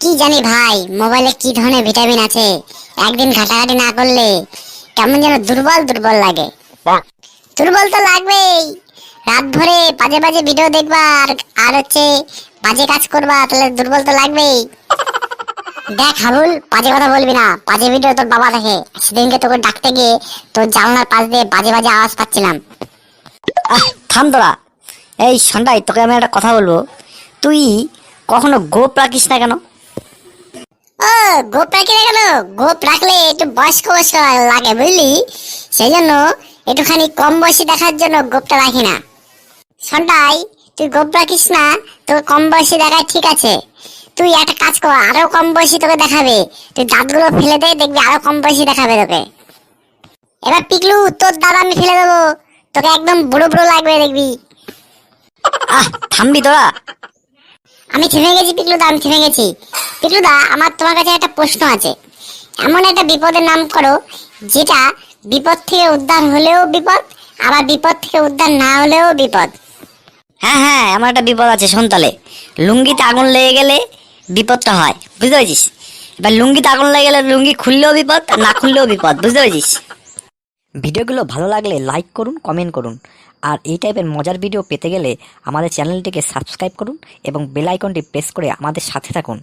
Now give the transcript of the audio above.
কি জানি ভাই মোবাইলে কি ধরনের ভিটামিন আছে? একদিন ঘাটাঘাটি না করলে কেমন যেন দুর্বল দুর্বল লাগে। দুর্বল তো লাগবেই। রাত ভরে বাজে বাজে ভিডিও দেখবা আর আর হচ্ছে বাজে কাজ করবা তাহলে দুর্বল তো লাগবেই। দেখ হাবুল বাজে কথা বলবি না। বাজে ভিডিও তোর বাবা দেখে। সেদিনকে তোকে ডাকতে গিয়ে তোর জানলার পাশ দিয়ে বাজে বাজে আওয়াজ পাচ্ছিলাম। থাম তোরা। এই সন্ধ্যায় তোকে আমি একটা কথা বলব। তুই কখনো গোপ রাখিস না কেন? গোপ রাখি না কেন? গোপ রাখলে একটু বয়স্ক বয়স্ক লাগে, বুঝলি? সেই জন্য একটুখানি কম বয়সী দেখার জন্য গোপটা রাখি না। সন্টাই তুই গোপ রাখিস না তোকে কম বয়সী দেখায় ঠিক আছে। তুই একটা কাজ কর, আরও কম বয়সী তোকে দেখাবে। তুই দাঁতগুলো ফেলে দে, দেখবি আরও কম বয়সী দেখাবে তোকে। এবার পিকলু, তোর দাদা আমি ফেলে দেবো। তোকে একদম বুড়ো বুড়ো লাগবে, দেখবি। থামবি তোরা। আমি থেমে গেছি, পিকলুদা, আমি থেমে গেছি। পিকলুদা, আমার তোমার কাছে একটা প্রশ্ন আছে। এমন একটা বিপদের নাম করো, যেটা বিপদ থেকে উদ্ধার হলেও বিপদ, আবার বিপদ থেকে উদ্ধার না হলেও বিপদ। হ্যাঁ হ্যাঁ আমার একটা বিপদ আছে, শোন তাহলে। লুঙ্গিতে আগুন লেগে গেলে বিপদটা হয়, বুঝতে পেরেছিস? এবার লুঙ্গিতে আগুন লেগে গেলে লুঙ্গি খুললেও বিপদ না খুললেও বিপদ, বুঝতে পেরেছিস? ভিডিওগুলো ভালো লাগলে লাইক করুন কমেন্ট করুন। আর এই টাইপের মজার ভিডিও পেতে গেলে আমাদের চ্যানেলটিকে সাবস্ক্রাইব করুন এবং বেলাইকনটি প্রেস করে আমাদের সাথে থাকুন।